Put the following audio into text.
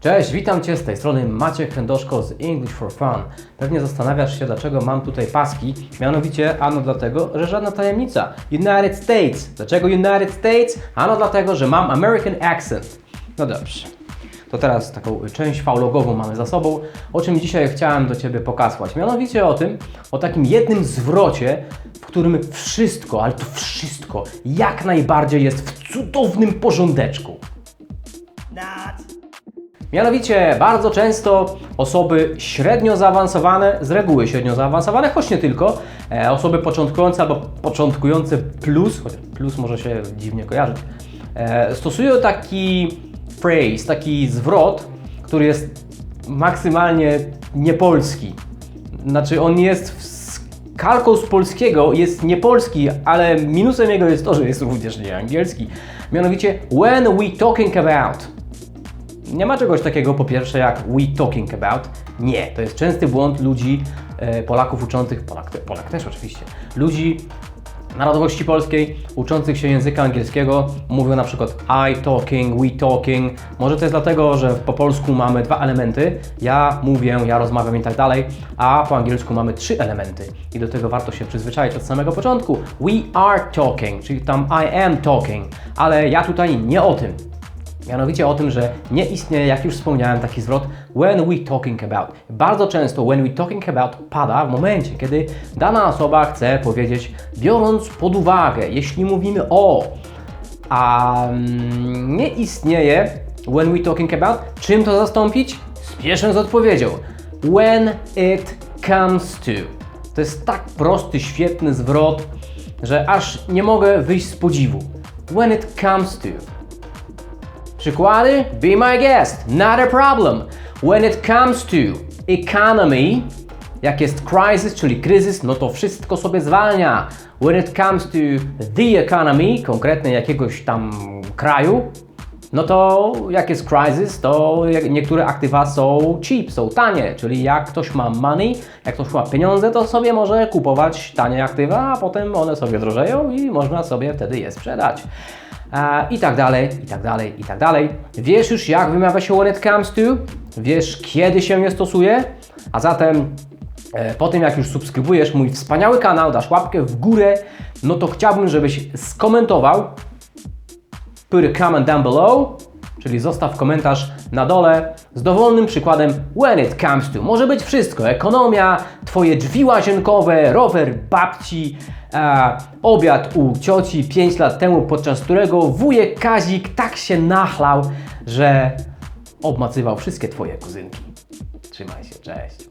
Cześć, witam Cię z tej strony Maciek Chędoszko z English for Fun. Pewnie zastanawiasz się, dlaczego mam tutaj paski. Mianowicie, ano dlatego, że żadna tajemnica. United States. Dlaczego United States? Ano dlatego, że mam American accent. No dobrze. To teraz taką część faulogową mamy za sobą, o czym dzisiaj chciałem do Ciebie pokazać. Mianowicie o tym, o takim jednym zwrocie, w którym wszystko, ale to wszystko, jak najbardziej jest w cudownym porządeczku. Mianowicie bardzo często osoby średnio zaawansowane, z reguły średnio zaawansowane, choć nie tylko, e, osoby początkujące albo początkujące plus, chociaż plus może się dziwnie kojarzyć, e, stosują taki phrase, taki zwrot, który jest maksymalnie niepolski. Znaczy on jest z kalką z polskiego, jest niepolski, ale minusem jego jest to, że jest również nieangielski. Mianowicie when we talking about. Nie ma czegoś takiego po pierwsze jak we talking about. Nie, to jest częsty błąd ludzi, e, Polaków uczących, Polak, Polak też oczywiście, ludzi narodowości polskiej uczących się języka angielskiego mówią na przykład I talking, we talking. Może to jest dlatego, że po polsku mamy dwa elementy, ja mówię, ja rozmawiam i tak dalej, a po angielsku mamy trzy elementy i do tego warto się przyzwyczaić od samego początku. We are talking, czyli tam I am talking, ale ja tutaj nie o tym. Mianowicie o tym, że nie istnieje, jak już wspomniałem, taki zwrot when we talking about. Bardzo często when we talking about pada w momencie, kiedy dana osoba chce powiedzieć, biorąc pod uwagę, jeśli mówimy o, a mm, nie istnieje when we talking about, czym to zastąpić? Spieszę z odpowiedzią. When it comes to. To jest tak prosty, świetny zwrot, że aż nie mogę wyjść z podziwu. When it comes to. Przykłady? Be my guest, not a problem. When it comes to economy, jak jest crisis, czyli kryzys, no to wszystko sobie zwalnia. When it comes to the economy, konkretnie jakiegoś tam kraju, no to jak jest crisis, to niektóre aktywa są cheap, są tanie, czyli jak ktoś ma money, jak ktoś ma pieniądze, to sobie może kupować tanie aktywa, a potem one sobie drożeją i można sobie wtedy je sprzedać. I tak dalej, i tak dalej, i tak dalej. Wiesz już jak wymawia się when it comes to? Wiesz kiedy się je stosuje? A zatem e, po tym jak już subskrybujesz mój wspaniały kanał, dasz łapkę w górę, no to chciałbym, żebyś skomentował put a comment down below, czyli zostaw komentarz na dole z dowolnym przykładem when it comes to. Może być wszystko, ekonomia, twoje drzwi łazienkowe, rower babci, e, obiad u cioci 5 lat temu, podczas którego wujek Kazik tak się nachlał, że obmacywał wszystkie twoje kuzynki. Trzymaj się, cześć.